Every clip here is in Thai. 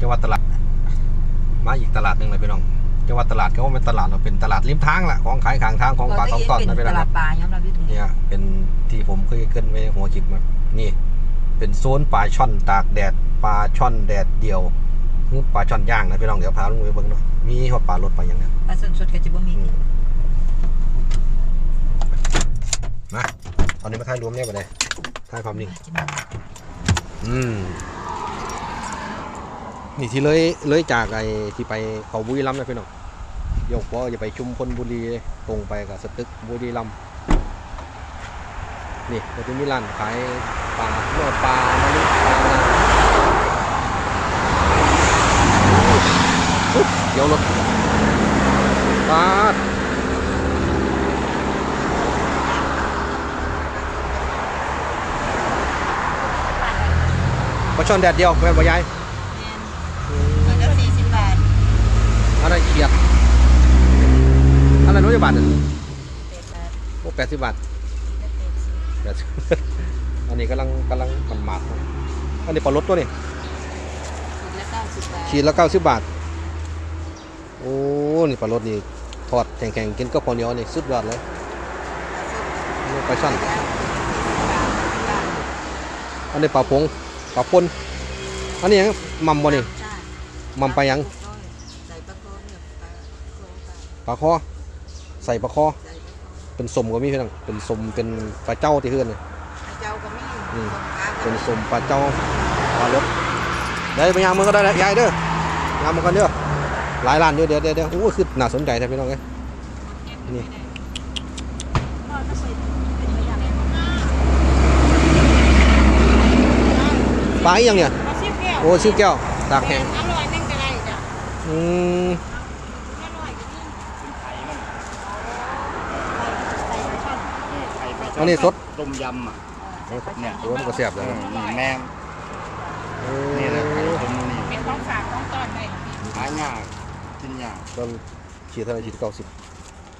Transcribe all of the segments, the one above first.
จังหวัดตลาด มาอีกตลาดหนึ่งเลยพี่น้องจังหวัดตลาดก็ว่าเป็นตลาดเราเป็นตลาดริมทางแหละของขายข้างทางของป่าของต้นนะพี่เป็นน้องตคลารับดปลาย้อมรับอยู่ตรงนี้เนี่ยเป็นที่ผมเคยเกินไว้หัวคลิปมานี่ เป็นโซนปลาช่อนตากแดดปลาช่อนแดดเดียวคือปลาช่อนย่างนะพี่น้องเดี๋ยวพาลงไปเบิ่งเนาะมีหอดปลารสปลาอย่างเนี้ยปลาสดสดๆก็จะบ่มีอืมมาตอนนี้มาถ่ายรวมเนี่ยไปเลยถ่ายความนิ่งจะมีอืม นี่ที่เลยเลยจากไอ้ที่ไปเขาบุรีรัมย์นะพี่น้องยกว่าจะไปชุมพลบุรีตรงไปกับสตึกบุรีรัมย์นี่ก็จะมีร้านขายปลาเนื้อปลาน้ำลึกปลาอุ๊ยเดี๋ยวรถปลาปลาช่อนแดดเดียวแม่นบ่ยาย ไรเขียดอะไรนู้นจะบาทอะเป็ดบาทโอ้แปดสิบบาทเป็ดสิบแปดสิบอันนี้กำลังกำลังมันหมาดๆอันนี้ปลารสตัวนี้ขีดละเก้าสิบบาทขีดละเก้าสิบบาท โอ้ นี่ปลารสนี่ทอดแข็งๆกินก็พอเหนียวนี่สุดยอดเลยนี่ปลาช่อนอันนี้ปลาพงปลาปนอันนี้ยังมัมบ่นี่มัมไปลายัง ใส่ปลาโคเนี่ยป ลาโคปลาปลาคอใส่ปลาคอใส่ปลาโคเป็นสมก็มีเพื่อนเป็นสมเป็นปลาเจ้าที่เพื่อนเลยเจ้าก็มีอืมส่งกาเป็นสมปลาเจ้าปลารสได้ไปยางมือก็ได้แล้วยายเด้อยางมือกันเด้อหลายร้านเด้อเดี๋ยวเดี๋ยวเดี๋ยวโอ้คือน่าสนใจแท้พี่น้องเอ้ยนี่ปลาอีหยังเนี่ยเอาชิบแก้วโอ้ชื่อแก้วตากแห้งอร่อยนึ่งกะไรจ้ะอืม อร่อยก็นี่ อันนี้สด ต้มยำอะเนี่ยโอ้มันก็แซ่บเลยนี่แม่งนี่แหละไข่ต้มนี่เป็นของฝากของตอนได้หายากกินยากต้นขีดเท่าไหร่ขีดเก้าสิบ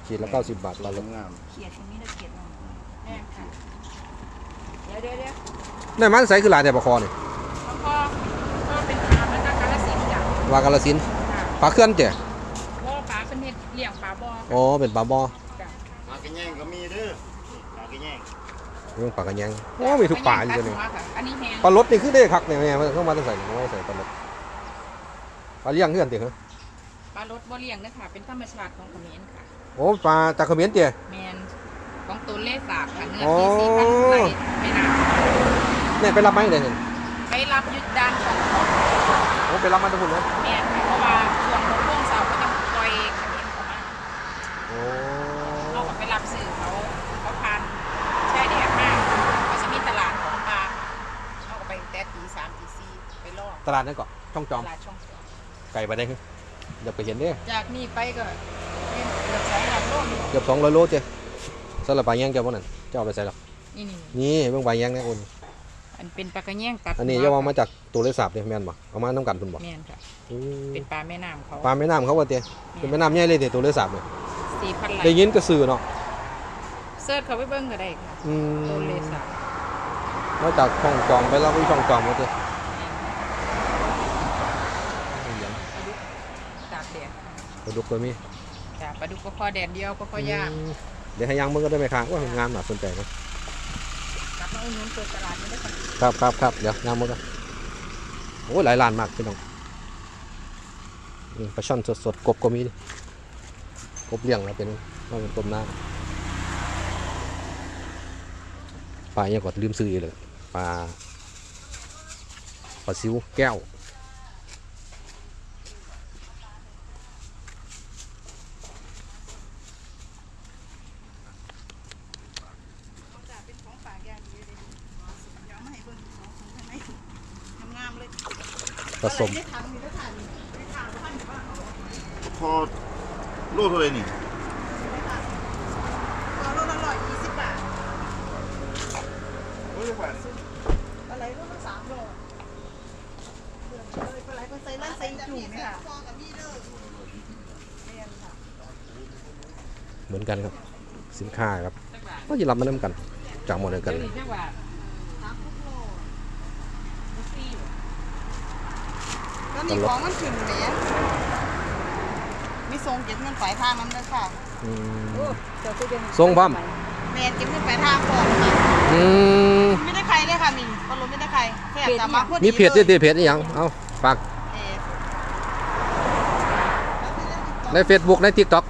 ขีดละเก้าสิบบาทปลาละลละงงามเขียดตรงนี้นะเขียดน้องแม่ค่ะเดี๋ยวเดี๋ยวเดี๋ยวในมันใสคือหลายแต่ปลาคอนี่แล้วก็ก็เป็นปลามันก็กาลสินธุ์จ้ะวากาลสินธุ์ค่ะปลาเคลื่อนเจ๋ว่าปลาเป็นเห็ดเลี้ยงปลาบ่อ อ๋อเป็นปลาบอ จ้ะ ปลากระแยงก็มีเด้อปลา กระแยงเรื่องปลากระแยงโอ้มีทุกปลาอยู่ตัวนี้ค่ะอันนี้แห้งปลารสนี่คือได้คักเนี่ยแม่มันเข้ามาต้องใส่ไม่ใส่ปลารสปลาเลี้ยงเพื่อนติเหรอปลารสบ่เลี้ยงเด้อค่ะ เป็นธรรมชาติของเขมรค่ะ โอ้ปลาจากเขมิ้นเจ๋แมนของตัวเล่สาบค่ะเนื้ออ๋อที่สี่พันไร่ไม่นานเนี่ยไปรับมาได้เห็นไปรับยึดด้านของโอ้ไปรับมาทุกคนเลยแมนค่ะเพราะว่าช่วงของพวงเสาร์ก็ต้องปล่อยเขมรเข้ามาโอ้ เราก็ไปรับสื่อเขาเขาพานแช่แดดมากเขาจะมีตลาดของปลาเขาก็ไปแต่ตีสามตีสี่ไปล่อ ตลาดนั่นก่อนช่องจอม ตลาดช่องสองไก่ไปได้คืออยากไปเห็นเด้จากนี่ไปก็เป็นเกือบสองร้อยโลนี่เกือบสองร้อยโลเจ๋สำหรับปลาแยงเจ้าพวกนั้นเจ้าเอาไปใส่หรอกนี่นี่นี่เบิ่งปลาแยงนะคุณอันเป็นปลากระแยงตัดอันนี้หัวเยาว่ามาจากตัวเลสาบเนี่ยแม่นบ่เอามาน้ำกันคุณบ่แม่นค่ะ อืมเป็นปลาแม่น้ำเขาปลาแม่น้ำเขาว่าเตะเป็นแม่น้ำใหญ่เลยเตะตัวเลสาบเนี่ยสี่พันไหลได้ยินก็สื่อเนาะเสิร์ชเขาไปเบิ้งก็ได้ค่ะอืมตัวเลสาบนอกจากช่องจอมไปแล้วก็มีช่องจอมมาเตะ ปลาดุกตากแดด ปลาดุกก็มีจ้ะปลาดุกก็พอแดดเดียวก็พอย่างอืมเดี๋ยวให้ย่างมึงก็ได้ไหมครับว่างานน่าสนใจนะกลับมาอุ่นนุนเปิดตลาดไม่ได้คนครับครับครับเดี๋ยวย่างมึงก็โอ้ยหลายล้านมากพี่น้องอืมปลาช่อนสดๆกบก็มีดิกบเลี้ยงแล้วเป็นว่าเป็นต้มน้ำปลาเนี่ยก็ลืมซื้ออีกเลยปลาปลาซิวแก้ว เป็นของฝากอย่างดีเลยเดี๋ยวเอามาให้เบิ่งของข้างในงามๆเลย ผสมได้ถังมีได้ถังได้ถังพันอยู่บ้างพอโลเท่าไหรนี่ตัวโลละร้อยยี่สิบบาทโอ้ยกว่าปลาไหลโลละสามโลเลือกเลยปลาไหลก็ใส่ไล่ใส่จุ่มไหมค่ะฟองกับพี่เด้อเรียนค่ะเหมือนกันครับ สินค้าครับก็จะรับมาเริ่มกันจากหมดเดียวกันเลย เรียกว่าสา มทุกโลสี่ก็อนนี้ของมันขึ้นแหมมีทรงเก็บเงินปลายทางนั้นเด้อค่ะอืม โอ้เจ้าคือเป็นทรงพร้อม แม่นเก็บเงินปลายทางก่อนค่ะอืมไม่ได้ใครเลยค่ะมินปลาไม่ได้ใครแค่ตามมาพอดีมีเพจด้วยลยเพจนี่ยังเอาฝากเพจใน Facebook ใน TikTok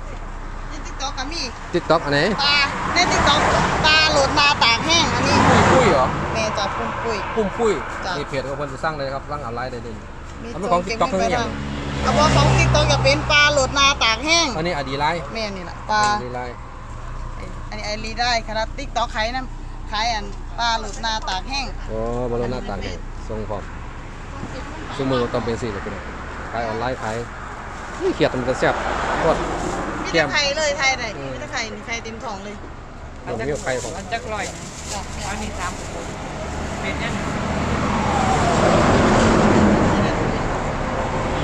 ในติ๊กต็อกก็มี TikTok อันไหนตาในติ๊กต็อกตาโหลดนาตากแห้งอันนี้ ปุ้ยเหรอแม่จับปุ้มปุ้ย ปุ้มปุ้ยจ้ะ นี่เพจของคนจะสร้างเลยครับสร้างออนไลน์ได้เลย มีเอาเป็นของ TikTok เก็บเงินทั้งอย่างไปทเอาบอกของติ๊กต็อกจะเป็นปลาโหลดนาตากแห้ง อันนี้อดีไลน์แม่นี่แหละปลาอดีไลน์อันนี้ไอรีได้ครับติ๊กต็อกขายน้ำขายอันปลาโหลดนาตากแห้งโอ้บอลหน้าต่างแห่งทรงพร้อมซึ่งมือต้องเป็นสี่เลยเป็นขายออนไลน์ขายนี่เขียดมันจะแซ่บโคตรมีเยี่ยแต่มไข่เลยไทยได้อืมมีแต่ไข่นี่ไข่เต็มท้องเลยเดี๋ยวนี้ไข่ของมันจักลอยนะจ้ะเอานี่สามเป็นยัง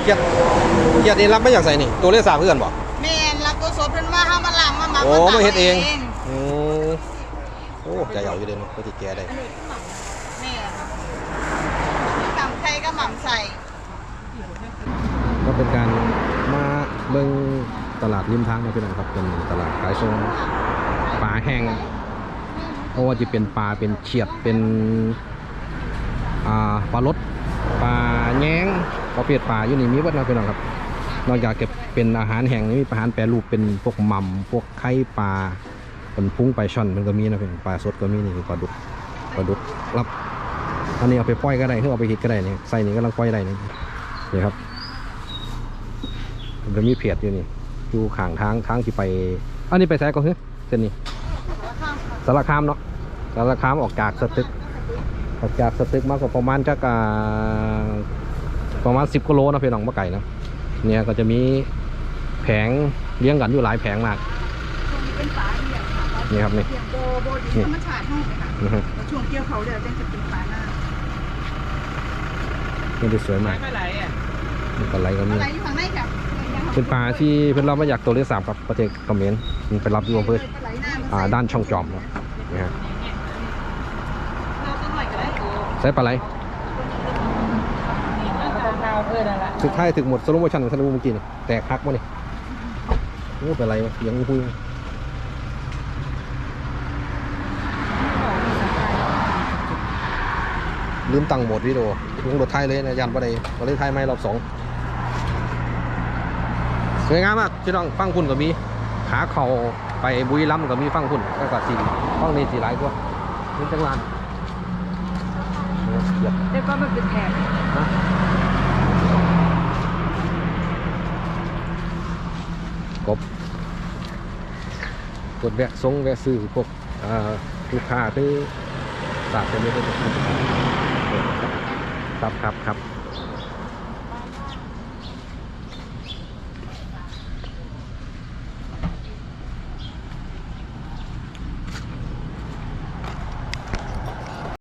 เขียดเขียดนี่รับไม่อยากใส่นี่ตัวเลขสามเพื่อนบอกแม่นรับตัวสดเพิ่นมาห้ามาล้างมาหมักโอ้ตากมาเฮ็ดเองให้อืมโอ้ใจเอาอยู่เด่นก็ติดแกได้แม่หม่ำไข่ก็หม่ำใส่ก็เป็นการมาเบิ่งตลาดริมทางนะพี่น้องครับเป็นตลาดขายส่งปลาแห้งเพราะว่าจะเป็นปลาเป็นเฉียดเป็นอ่าปลารสปลา แง้งประเภทปลาอยู่นี่มีเบิดนะพี่น้องครับ นอกจากจะเป็นอาหารแห้งนี่มีอาหารแปรรูปเป็นพวกหม่ำพวกไข่ปลาเป็นพุ้งปลาช่อนมันก็มีนะเป็นปลาสดก็มีนี่คือปลาดุกปลาดุกรับอันนี้เอาไปปล่อยก็ได้หรือเอาไปเฮ็ดก็ได้นี่ใส่นี่ก็ลังปล่อยได้นี่นี่ครับมันก็มีเพจอยู่นี่อยู่ข้างทางทางที่ไป อันนี้ไปแซ่ก็คือเส้นนี้สารคามเนาะสารคามออกจากสตึก ออกจากสตึกมากกว่าประมาณจักอ่าประมาณ10กิโลนะพี่น้องมาไก่นะเนี่ยก็จะมีแผงเลี้ยงกันอยู่หลายแผงมากเป็นปลาเหี่ยวค่ะนี่ครับนี่เหี่ยวโบโบดีธรรมชาติห้องเลยค่ะนะฮะแล้วช่วงเกี่ยวเขาเดี๋ยวจะเป็นปลาหน้านี่จะสวยมากไม่ไหลอะนี่ปลาไหลก็มีอะไรอยู่ข้างในค่ะเป็นปลาที่เพิ่นรับมาจากตัวเลขสามครับประเทศเขมรมันไปรับอยู่อำเภอปลาไหลหน้ามันอ่าด้านช่องจอมครับนี่ฮะ เราต้องหน่อยก็ได้ ใช้ปลาไหลนี่มันก็ต้องข้าวเพื่อนนั่นแหละถึกท้ายถึกหมดสโลโมชั่นของสโลโมเมื่อกี้นี่แตกพักวะนี่โอ้เป็นไรวะยังคุยลืมตั้งโหมดวิดีโอลงรถไทยเลยนะยันประเดี๋ยวประเทศไทยไม่รอบสองสวยงามมากพี่น้องฟังคุณก็มีขาเข่าไปบุรีรัมย์ก็มีฟังคุณแล้วก็สีฟังนี่สีหลายกว่านี่จังหวาน เหยียบแล้วก็มันเป็นแถบนะกบกดแวะทรงแวะซื้อพวกอ่าลูกค้าที่ตากเป็นเยอะๆครับครับครับ